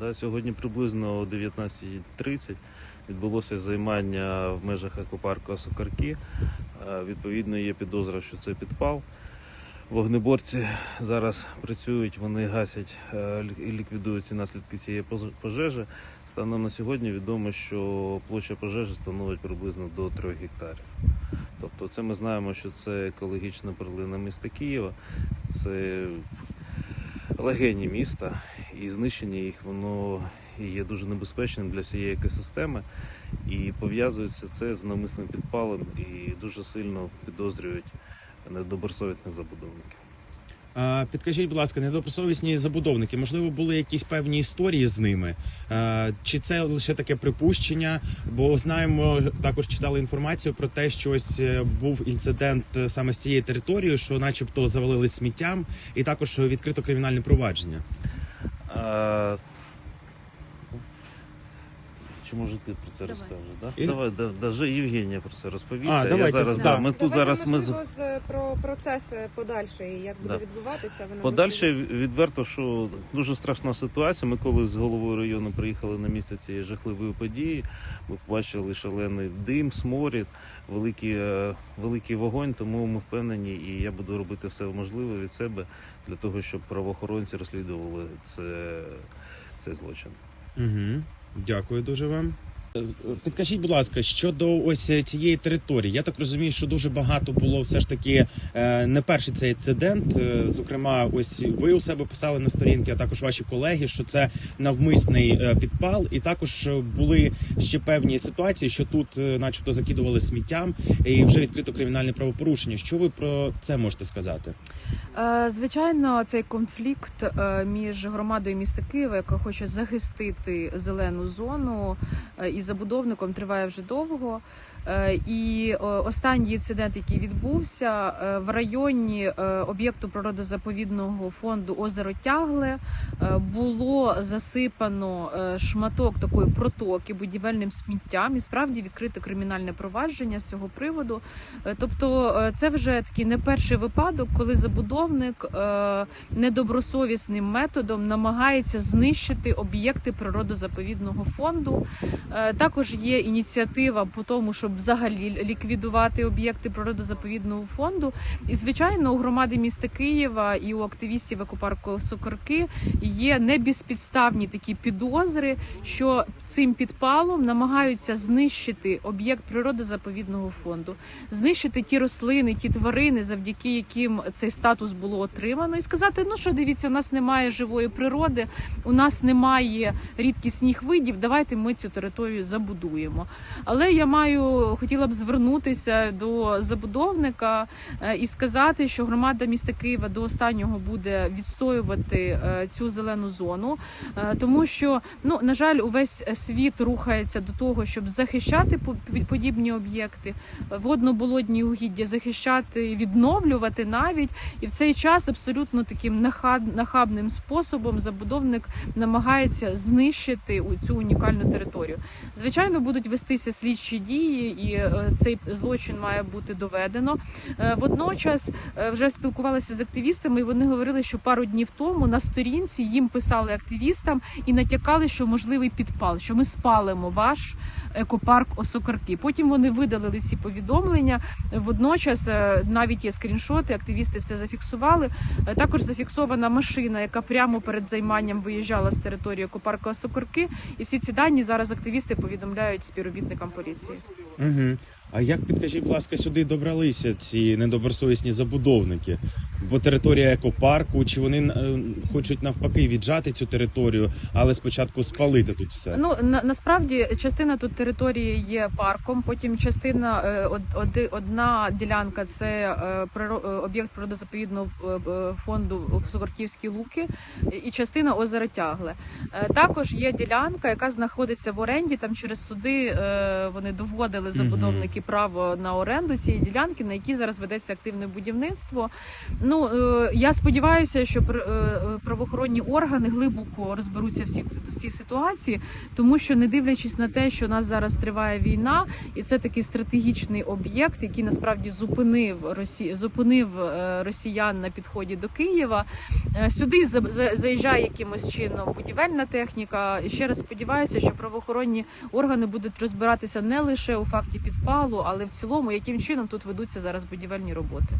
Да, сьогодні приблизно о 19.30 відбулося займання в межах екопарку Сокарки. Е, Відповідно, є підозра, що це підпал. Вогнеборці зараз працюють, вони гасять е, і ліквідують ці наслідки цієї пожежі. Станом на сьогодні відомо, що площа пожежі становить приблизно до 3 гектарів. Тобто, це ми знаємо, що це екологічна перлина міста Києва, це легені міста, і знищення їх воно є дуже небезпечним для всієї екосистеми. І пов'язується це з навмисним підпалом і дуже сильно підозрюють недобросовісних забудовників. Підкажіть, будь ласка, недобросовісні забудовники, можливо, були якісь певні історії з ними? Чи це лише таке припущення? Бо знаємо, також читали інформацію про те, що ось е, був інцидент е, саме з цією територією, що, начебто, завалили сміттям, і також відкрито кримінальне провадження. А... Чи може ти про це Давай. розкажеш? Да? І- Давай, да, даже Євгенія про це розповість. А, я давайте, зараз, да. да, ми тут Давайте, зараз ми з- можливо, з про процес е, подальший, як буде Да. відбуватися. Нам Подальше відверто, що дуже страшна ситуація. Ми коли з головою району приїхали на місце цієї жахливої події, ми побачили шалений дим, сморід, великий, е, великий вогонь. Тому ми впевнені, і я буду робити все можливе від себе для того, щоб правоохоронці розслідували це, цей злочин. Угу. Дякую дуже вам. Е, Підкажіть, будь ласка, щодо ось цієї території, я так розумію, що дуже багато було все ж таки е, не перший цей інцидент. Е, Зокрема, ось ви у себе писали на сторінки, а також ваші колеги, що це навмисний е, підпал, і також е, були ще певні ситуації, що тут, е, начебто, закидували сміттям, і вже відкрито кримінальне правопорушення. Що ви про це можете сказати? Е, Звичайно, цей конфлікт е, між громадою міста Києва, яка хоче захистити зелену зону, е, і забудовником триває вже довго. І останній інцидент, який відбувся в районі об'єкту природозаповідного фонду озеро Тягле, було засипано шматок такої протоки будівельним сміттям, і справді відкрите кримінальне провадження з цього приводу. Тобто, це вже такий не перший випадок, коли забудовник е, недобросовісним методом намагається знищити об'єкти природозаповідного фонду. Е, Також є ініціатива по тому, щоб взагалі ліквідувати об'єкти природозаповідного фонду. І звичайно, у громади міста Києва і у активістів екопарку Сокорки є небезпідставні такі підозри, що цим підпалом намагаються знищити об'єкт природозаповідного фонду, знищити ті рослини, ті тварини, завдяки яким цей статус було отримано, і сказати: ну що дивіться, у нас немає живої природи, у нас немає рідкісних видів. Давайте ми цю територію забудуємо. Але я маю хотіла б звернутися до забудовника е, і сказати, що громада міста Києва до останнього буде відстоювати е, цю зелену зону, е, тому що ну на жаль, увесь світ рухається до того, щоб захищати по- подібні об'єкти, водно-болотні угіддя, захищати, відновлювати навіть. І в цей час абсолютно таким нахабним способом забудовник намагається знищити цю унікальну територію. Звичайно, будуть вестися слідчі дії, і е, цей злочин має бути доведено. Е, Водночас е, вже спілкувалися з активістами, і вони говорили, що пару днів тому на сторінці їм писали активістам і натякали, що можливий підпал, що ми спалимо ваш екопарк Осокарки. Потім вони видалили ці повідомлення. Водночас навіть є скріншоти, активісти все зафіксували. Е, Також зафіксована машина, яка прямо перед займанням виїжджала з території екопарку Сокорки. І всі ці дані зараз активісти повідомляють співробітникам поліції. Угу. А як підкажіть, будь ласка, сюди добралися ці недобросовісні забудовники? Бо територія екопарку, чи вони е, хочуть навпаки віджати цю територію, але спочатку спалити тут все? Ну на, насправді частина тут території є парком. Потім частина е, од, одна ділянка це е, об'єкт природозаповідного е, фонду Сокорківські луки, і частина озера Тягле. Також є ділянка, яка знаходиться в оренді. Там через суди вони доводили забудовники таки право на оренду цієї ділянки, на якій зараз ведеться активне будівництво. Ну е, я сподіваюся, що е, правоохоронні органи глибоко розберуться всі в цій ситуації, тому що не дивлячись на те, що у нас зараз триває війна, і це такий стратегічний об'єкт, який насправді зупинив Росі... зупинив е, росіян на підході до Києва. Сюди за- за- заїжджає якимось чином будівельна техніка. Ще раз сподіваюся, що правоохоронні органи будуть розбиратися не лише у факті підпалу, але в цілому, яким чином тут ведуться зараз будівельні роботи.